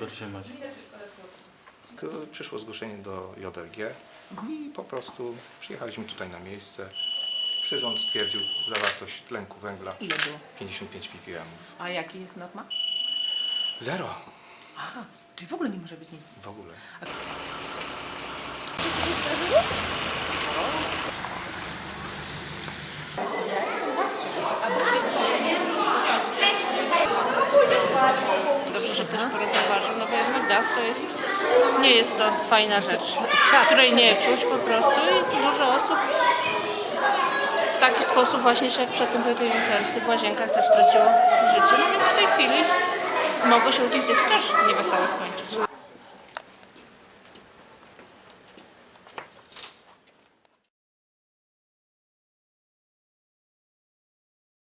zatrzymać? K- Przyszło zgłoszenie do JLG i po prostu przyjechaliśmy tutaj na miejsce. Przyrząd stwierdził zawartość tlenku węgla Ile było? 55 ppm. A jaki jest norma? Zero Aha, czyli w ogóle nie może być nic. w ogóle. Że ktoś porozważył, no bo jednak gaz to jest, nie jest to fajna rzecz, której nie czuć po prostu i dużo osób w taki sposób właśnie się przed tym były imprezy w łazienkach też traciło życie, no więc w tej chwili mogło się u tych dzieci też niewesoło skończyć.